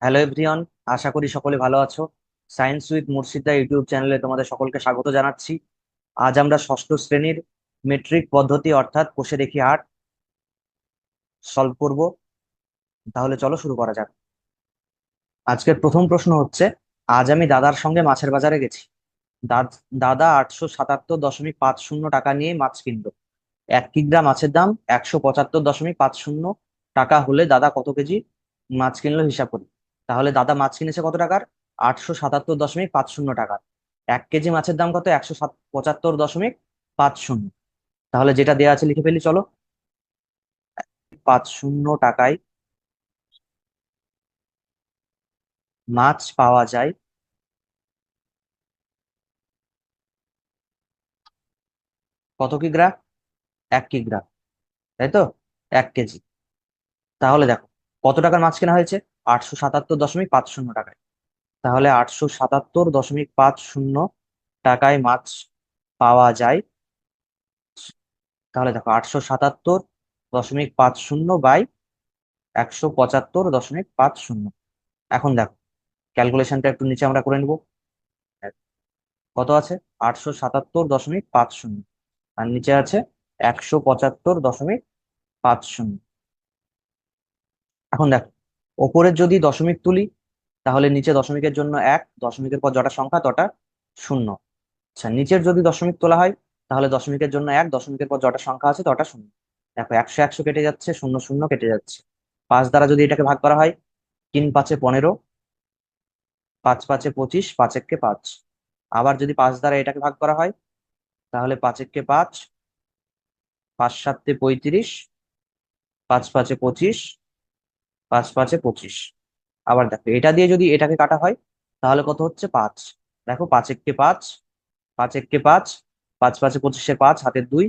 Hello everyone আশা করি সকলে ভালো আছো। সায়েন্স উইথ মুর্শিদা ইউটিউব চ্যানেলে তোমাদের সকলকে স্বাগত জানাচ্ছি। আজ আমরা ষষ্ঠ শ্রেণির মেট্রিক পদ্ধতি অর্থাৎ কোষে দেখি আট সলভ করব। তাহলে চলো শুরু করা যাক। আজকের প্রথম প্রশ্ন হচ্ছে, আজ আমি দাদার সঙ্গে মাছের বাজারে গেছি। দাদ- আটশো সাতাত্তর দশমিক পাঁচ শূন্য টাকা নিয়ে মাছ কিনলো। এক কিগ্রা মাছের দাম একশো পঁচাত্তর দশমিক পাঁচ শূন্য টাকা হলে দাদা কত কেজি মাছ কিনলো হিসাব করি। তাহলে দাদা মাছ কিনেছে কত টাকার? আটশো সাতাত্তর দশমিক পাঁচ শূন্য টাকার। এক কেজি মাছের দাম কত? একশো সাত পঁচাত্তর দশমিক পাঁচ শূন্য। তাহলে যেটা দেওয়া আছে লিখে ফেলি, চলো। পাঁচ শূন্য টাকায় মাছ পাওয়া যায় কত কি কিগ্রা? এক কি কিগ্রা, তাই তো? এক কেজি। তাহলে দেখো কত টাকার মাছ কেনা হয়েছে? আটশো সাতাত্তর দশমিক পাঁচ শূন্য টাকায়। তাহলে আটশো সাতাত্তর দশমিক পাঁচ শূন্য টাকায় মাছ পাওয়া যায়। তাহলে দেখো, আটশো সাতাত্তর দশমিক পাঁচ শূন্য বাই একশো পঁচাত্তর দশমিক পাঁচ শূন্য। এখন দেখো, ক্যালকুলেশনটা একটু নিচে আমরা করে নিব। কত আছে? আটশো সাতাত্তর দশমিক পাঁচ শূন্য। আর নিচে আছে একশো পঁচাত্তর দশমিক পাঁচ শূন্য। এখন দেখো, ওপরের যদি দশমিক তুলি, তাহলে নিচে দশমিকের জন্য এক, দশমিকের পর যটা সংখ্যা তটা শূন্য। আচ্ছা নিচের যদি দশমিক তোলা হয়, তাহলে দশমিকের জন্য এক, দশমিকের পর যটা সংখ্যা আছে তটা শূন্য। দেখো, একশো একশো কেটে যাচ্ছে, শূন্য শূন্য কেটে যাচ্ছে। পাঁচ দ্বারা যদি এটাকে ভাগ করা হয়, তিন পাঁচে পনেরো, পাঁচ পাঁচে পঁচিশ, পাঁচ এককে পাঁচ। আবার যদি পাঁচ দ্বারা এটাকে ভাগ করা হয়, তাহলে পাঁচ এককে পাঁচ পাঁচ সাতে পঁয়ত্রিশ, পাঁচ পাঁচে পঁচিশ পাঁচ, পাঁচে পঁচিশ। আবার দেখো, এটা দিয়ে যদি এটাকে কাটা হয়, তাহলে কত হচ্ছে? পাঁচ। দেখো, পাঁচ এককে পাঁচ পাঁচ এককে পাঁচ পাঁচ পাঁচে পঁচিশে পাঁচ, হাতের দুই,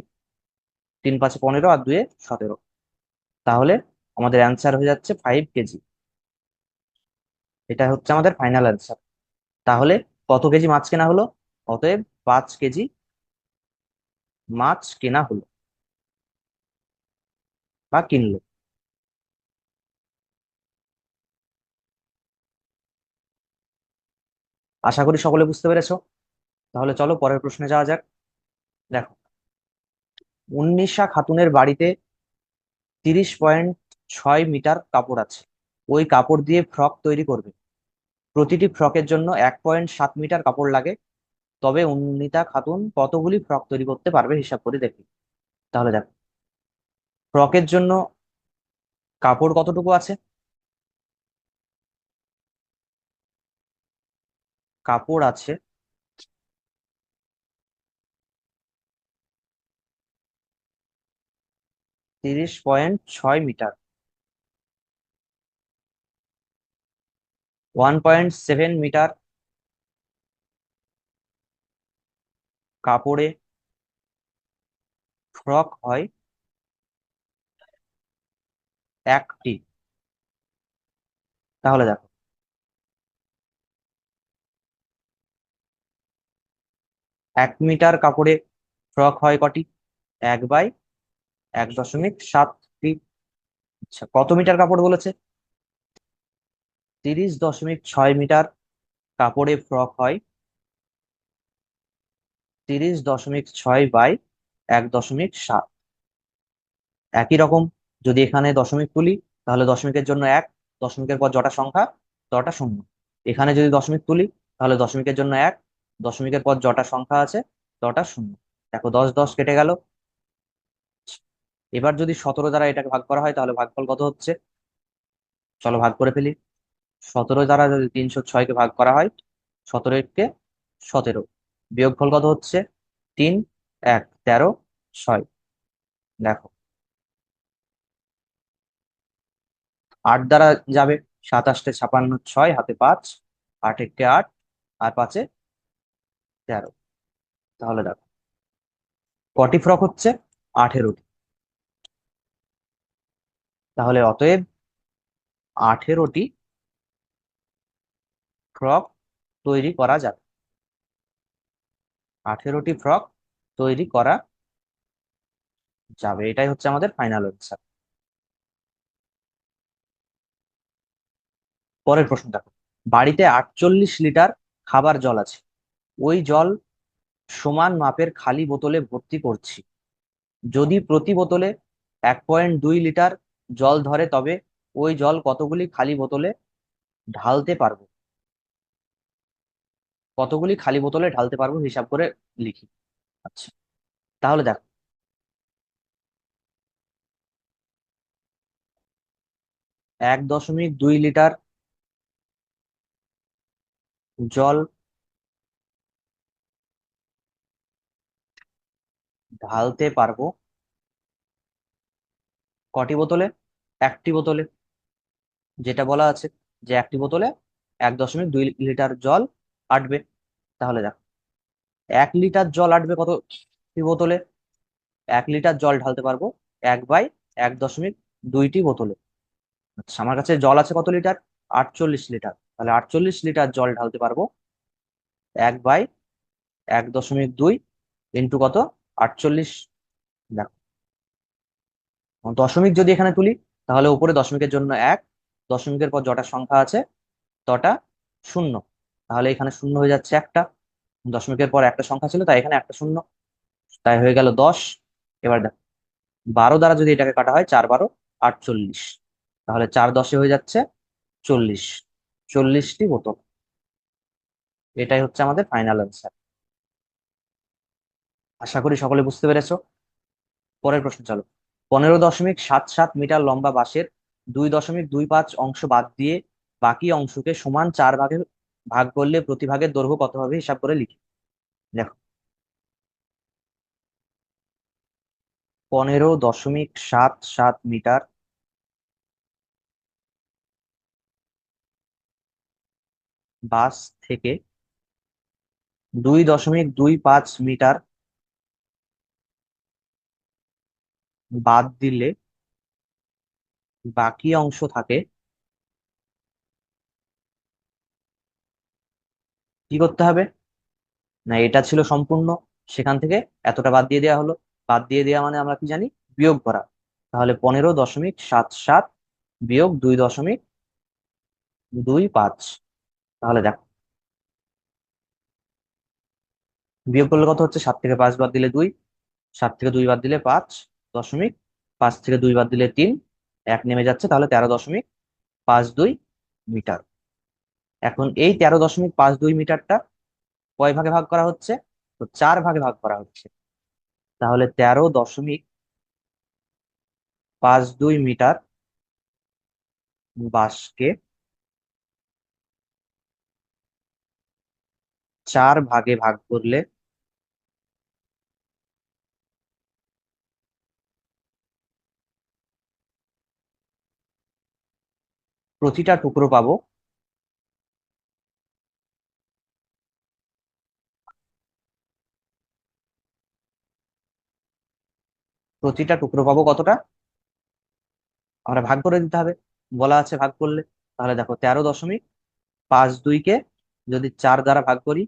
তিন পাঁচে পনেরো আর দুয়ে সতেরো। তাহলে আমাদের অ্যান্সার হয়ে যাচ্ছে ফাইভ কেজি। এটা হচ্ছে আমাদের ফাইনাল অ্যান্সার তাহলে কত কেজি মাছ কেনা হলো? অতএব পাঁচ কেজি মাছ কেনা হলো বা কিনলো। আশা করি সকলে বুঝতে পেরেছ। তাহলে চলো পরের প্রশ্নে যাওয়া যাক। দেখো, উন্নিশা খাতুনের বাড়িতে তিরিশ পয়েন্ট ছয় মিটার কাপড় আছে। ওই কাপড় দিয়ে ফ্রক তৈরি করবে। প্রতিটি ফ্রকের জন্য এক পয়েন্ট সাত মিটার কাপড় লাগে। তবে উন্নিতা খাতুন কতগুলি ফ্রক তৈরি করতে পারবে হিসাব করে দেখি। তাহলে দেখো, ফ্রকের জন্য কাপড় কতটুকু আছে? কাপড় আছে। তিরিশ পয়েন্ট ছয় metre. One point seven metre কাপড়ে ফ্রক হয় একটি। তাহলে দেখো এক মিটার কাপড়ে ফ্রক হয় কটি? এক বাই এক দশমিক সাতটি আচ্ছা কত মিটার কাপড় বলেছে? তিরিশ দশমিক ছয় মিটার কাপড়ে ফ্রক হয় তিরিশ দশমিক ছয় বাই এক দশমিক সাত। একই রকম, যদি এখানে দশমিক তুলি, তাহলে দশমিকের জন্য এক, দশমিকের পর যটা সংখ্যা তটা শূন্য। এখানে যদি দশমিক তুলি, তাহলে দশমিকের জন্য এক দশমিকের পর যটা সংখ্যা আছে তটা শূন্য। দেখো দশ দশ কেটে গেল। এবার যদি সতেরো দ্বারা এটাকে ভাগ করা হয়, তাহলে ভাগফল কত হচ্ছে? চলো ভাগ করে ফেলি। সতেরো দ্বারা যদি তিনশো ছয়কে ভাগ করা হয়, সতেরো কে সতেরো। বিয়োগফল কত হচ্ছে? তিন, এক, তেরো, ছয়। দেখো। আট দ্বারা যাবে সাতাশটে ছাপান্ন, ছয়, হাতে পাঁচ, আট একটে আট, আর পাঁচে তেরো। তাহলে দেখো, কটি ফ্রক হচ্ছে? আঠেরোটি। তাহলে অতএব আঠেরোটি ফ্রক তৈরি করা যাবে। আঠেরোটি ফ্রক তৈরি করা যাবে। এটাই হচ্ছে আমাদের ফাইনাল অ্যান্সার পরের প্রশ্ন দেখো, বাড়িতে আটচল্লিশ লিটার খাবার জল আছে। ওই জল সমান মাপের খালি বোতলে ভর্তি করছি। যদি প্রতি বোতলে এক পয়েন্ট দুই লিটার জল ধরে, তবে ওই জল কতগুলি খালি বোতলে ঢালতে পারব? কতগুলি খালি বোতলে ঢালতে পারব? হিসাব করে লিখি। আচ্ছা তাহলে দেখো। এক দশমিক দুই লিটার জল ঢালতে পারব। কটি বোতলে? একটি বোতলে। যেটা বলা আছে যে একটি বোতলে এক দশমিক দুই লিটার জল আটবে। তাহলে দেখো, এক লিটার জল আটবে কত বোতলে? এক লিটার জল ঢালতে পারব এক বাই এক দশমিক দুইটি বোতলে। আচ্ছা আমার কাছে জল আছে কত লিটার? আটচল্লিশ লিটার। তাহলে আটচল্লিশ লিটার জল ঢালতে পারব এক বাই এক দশমিক দুই ইন্টু কত? আটচল্লিশ, দেখো। দশমিক যদি এখানে তুলি, তাহলে উপরে দশমিকের জন্য এক, দশমিকের পর যটা সংখ্যা আছে তটা শূন্য। তাহলে এখানে শূন্য হয়ে যাচ্ছে একটা। দশমিকের পর একটা সংখ্যা ছিল, তাই এখানে একটা শূন্য। তাই হয়ে গেল দশ। এবার দেখো, বারো দ্বারা যদি এটাকে কাটা হয়, চার বারো, আটচল্লিশ। তাহলে চার দশে হয়ে যাচ্ছে চল্লিশ। চল্লিশটি বোতল। এটাই হচ্ছে আমাদের ফাইনাল অ্যান্সার আশা করি সকলে বুঝতে পেরেছ। পরের প্রশ্ন চলো। পনেরো দশমিক সাত সাত মিটার লম্বা বাঁশের দুই দশমিক দুই পাঁচ অংশ বাদ দিয়ে বাকি অংশকে সমান চার ভাগে ভাগ করলে প্রতি ভাগের দৈর্ঘ্য কত হবে হিসাব করে লিখি। দেখো। পনেরো দশমিক সাত সাত মিটার বাস থেকে দুই দশমিক দুই পাঁচ মিটার বাদ দিলে বাকি অংশ থাকে। কি করতে হবে? না, এটা ছিল সম্পূর্ণ। সেখান থেকে এতটা বাদ দিয়ে দেওয়া হলো। বাদ দিয়ে দেওয়া মানে আমরা কি জানি? বিয়োগ করা। তাহলে পনেরো দশমিক সাত সাত বিয়োগ দুই দশমিক দুই পাঁচ। তাহলে দেখো, বিয়োগ করলে কত হচ্ছে? সাত থেকে পাঁচ বাদ দিলে দুই, সাত থেকে দুই বাদ দিলে পাঁচ। দশমিক, পাঁচ থেকে দুই বাদ দিলে তিন, এক নেমে যাচ্ছে, তাহলে তেরো দশমিক পাঁচ দুই মিটার। এখন এই তেরো দশমিক পাঁচ দুই মিটারটা কয় ভাগে ভাগ করা হচ্ছে? তো চার ভাগে ভাগ করা হচ্ছে। তাহলে তেরো দশমিক পাঁচ দুই মিটার বাসকে চার ভাগে ভাগ করলে প্রতিটা টুকরো পাবো। প্রতিটা টুকরো পাবো কতটা? আমরা ভাগ করে দিতে হবে। বলা আছে ভাগ করলে। তাহলে দেখো, তেরো দশমিক পাঁচ দুইকে যদি চার দ্বারা ভাগ করি,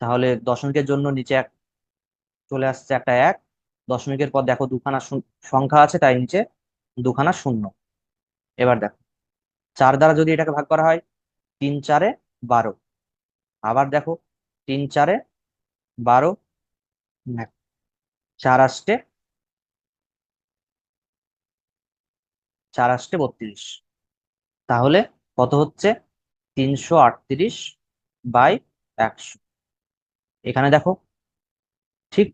তাহলে দশমিকের জন্য নিচে এক চলে আসছে একটা এক। দশমিকের পর দেখো দুখানা সংখ্যা আছে তাই নিচে দুখানা শূন্য। এবার দেখো চার দ্বারা যদি এটাকে ভাগ করা হয়, তিন চারে বারো। আবার দেখো, তিন চারে বারো চার আসতে চার আসতে বত্রিশ। তাহলে কত হচ্ছে? তিনশো আটত্রিশ বাই একশো। এখানে দেখো, ঠিক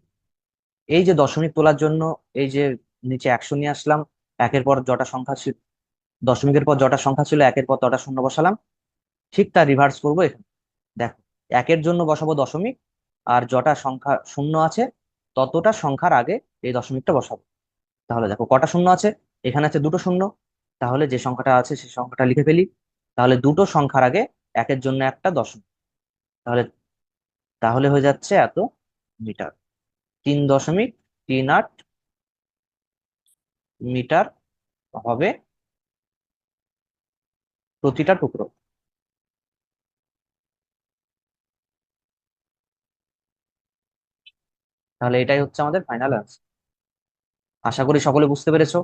এই যে দশমিক তোলার জন্য এই যে নিচে একশো নিয়ে আসলাম, একের পর যটা সংখ্যা দশমিকের পর যটা সংখ্যা ছিল একের পর তটা শূন্য বসালাম। ঠিক তার রিভার্স করব এখানে। দেখো, একের জন্য বসাবো দশমিক, আর যটা সংখ্যা শূন্য আছে, ততটা সংখ্যার আগে এই দশমিকটা বসাবো। তাহলে দেখো কটা শূন্য আছে? এখানে আছে দুটো শূন্য। তাহলে যে সংখ্যাটা আছে সেই সংখ্যাটা লিখে ফেলি। তাহলে দুটো সংখ্যার আগে একের জন্য একটা দশমিক। তাহলে তাহলে হয়ে যাচ্ছে এত মিটার। তিন দশমিক, তিন আট মিটার হবে প্রতিটা টুকরো। তাহলে এটাই হচ্ছে আমাদের ফাইনাল অ্যান্সার আশা করি সকলে বুঝতে পেরেছ।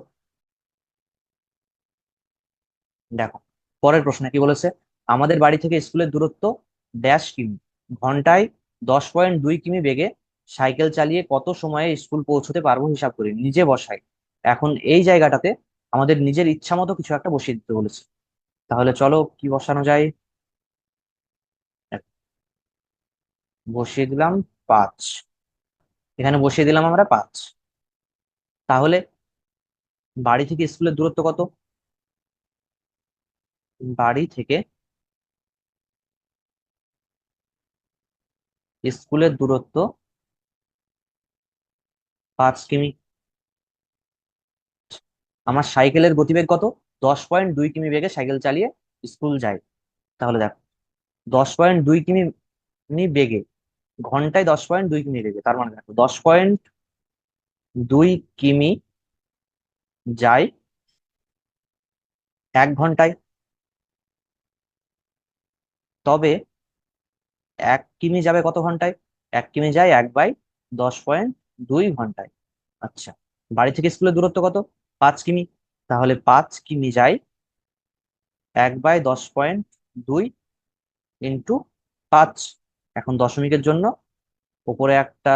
দেখো, পরের প্রশ্ন কি বলেছে? আমাদের বাড়ি থেকে স্কুলের দূরত্ব ড্যাশ কিমি। ঘন্টায় দশ পয়েন্ট দুই কিমি বেগে সাইকেল চালিয়ে কত সময়ে স্কুল পৌঁছতে পারব হিসাব করি। নিজে বসাই। এখন এই জায়গাটাতে আমাদের নিজের ইচ্ছা মতো কিছু একটা বসিয়ে দিতে বলেছে। তাহলে চলো কি বসানো যায়? বসিয়ে দিলাম পাঁচ। এখানে বসিয়ে দিলাম আমরা পাঁচ। তাহলে বাড়ি থেকে স্কুলের দূরত্ব কত? বাড়ি থেকে স্কুলের দূরত্ব পাঁচ কিমি আমার সাইকেলের গতিবেগ কত? দশ পয়েন্ট দুই কিমি বেগে সাইকেল চালিয়ে স্কুল যায়। তাহলে দেখো, দশ পয়েন্ট দুই কিমি বেগে, ঘন্টায় দশ পয়েন্ট দুই কিমি বেগে, তার মানে দেখো দশ পয়েন্ট দুই কিমি যায় এক ঘন্টায়। তবে এক কিমি যাবে কত ঘন্টায়? এক কিমি যায় এক বাই দশ পয়েন্ট দুই ঘন্টায়। আচ্ছা বাড়ি থেকে স্কুলের দূরত্ব কত? পাঁচ কিমি। তাহলে পাঁচ কিমি যায় এক বাই দশ পয়েন্ট দুই ইন্টু পাঁচ। এখন দশমিকের জন্য ওপরে একটা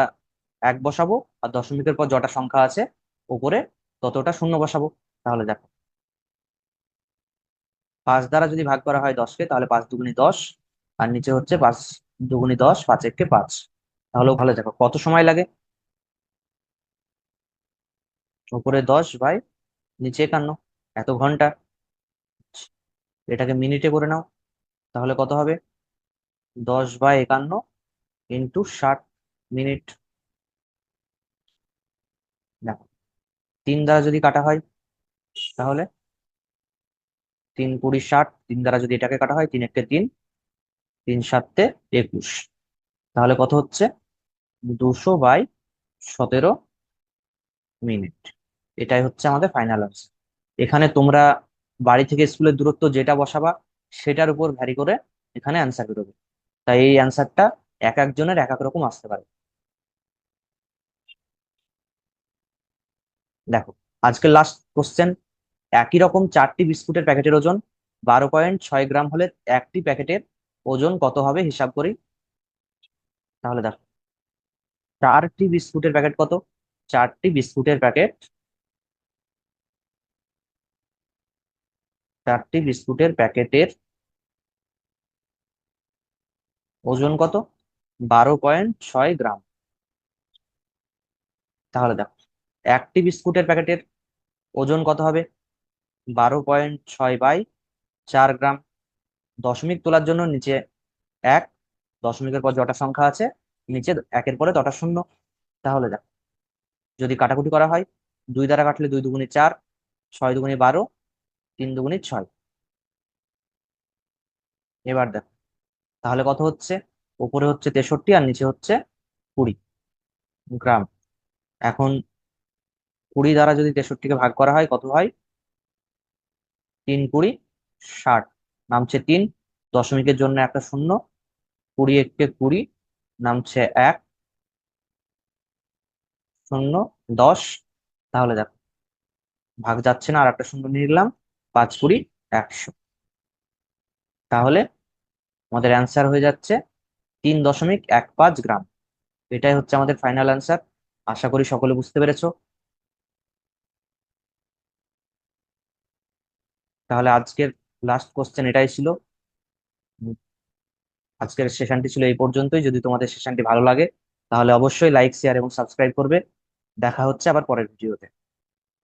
এক বসাবো আর দশমিকের পর যটা সংখ্যা আছে ওপরে ততটা শূন্য বসাবো। তাহলে দেখো, পাঁচ দ্বারা যদি ভাগ করা হয় দশকে, তাহলে পাঁচ দুগুনি দশ আর নিচে হচ্ছে পাঁচ দুগুনি দশ, পাঁচ এককে পাঁচ। তাহলে ভালো দেখো, কত সময় লাগে? ওপরে দশ বাই নিচে একান্ন, এত ঘণ্টা। এটাকে মিনিটে করে নাও, তাহলে কত হবে? দশ বাই একান্ন ইন্টু ষাট মিনিট। দেখো, তিন দ্বারা যদি কাটা হয়, তাহলে তিন কুড়ি ষাট, তিন দ্বারা যদি এটাকে কাটা হয়, তিন একটা তিন তিন সাতে একুশ। তাহলে কত হচ্ছে? দুশো বাই সতেরো মিনিট। এটাই হচ্ছে আমাদের ফাইনাল আনসার এখানে তোমরা বাড়ি থেকে স্কুলের দূরত্ব যেটা বসাবা, সেটার উপর ভ্যারি করে এখানে অ্যান্সার বেরোবে। তাই এই অ্যান্সারটা এক একজনের এক এক রকম আসতে পারে। দেখো, আজকের লাস্ট কোশ্চেন একই রকম চারটি বিস্কুটের প্যাকেটের ওজন, বারো পয়েন্ট ছয় গ্রাম হলে একটি প্যাকেটের ওজন কত হবে হিসাব করি। তাহলে দেখো, চারটি বিস্কুটের প্যাকেট কত? চারটি বিস্কুটের প্যাকেট চারটি বিস্কুটের প্যাকেটের ওজন কত? বারো পয়েন্ট ছয় গ্রাম। তাহলে দেখো, একটি বিস্কুটের প্যাকেটের ওজন কত হবে? বারো পয়েন্ট ছয় বাই চার গ্রাম। দশমিক তোলার জন্য নিচে এক, দশমিকের পর যটা সংখ্যা আছে, নিচে একের পরে তটা শূন্য। তাহলে দেখো, যদি কাটাকুটি করা হয়, দুই দ্বারা কাটলে দুই দুগুণে চার, ছয় দুগুণে বারো তিন দুগুণে ছয়। এবার দেখো, তাহলে কত হচ্ছে? উপরে হচ্ছে তেষট্টি আর নিচে হচ্ছে কুড়ি গ্রাম। এখন কুড়ি দ্বারা যদি তেষট্টিকে ভাগ করা হয়, কত হয়? তিন কুড়ি ষাট। নামছে তিন, দশমিকের জন্য একটা শূন্য। কুড়ি এককে কুড়ি, নামছে এক। শূন্য, দশ। তাহলে দেখো, ভাগ যাচ্ছে না, আর একটা শূন্য নিয়ে নিলাম। পাঁচ কুড়ি একশো। তাহলে আমাদের অ্যান্সার হয়ে যাচ্ছে তিন দশমিক এক পাঁচ গ্রাম। এটাই হচ্ছে আমাদের ফাইনাল অ্যান্সার আশা করি সকলে বুঝতে পেরেছ। তাহলে আজকের লাস্ট কোশ্চেন এটাই ছিল। আজকের সেশনটি ছিল এই পর্যন্তই। যদি তোমাদের সেশনটি ভালো লাগে, তাহলে অবশ্যই লাইক শেয়ার এবং সাবস্ক্রাইব করবে। দেখা হচ্ছে আবার পরের ভিডিওতে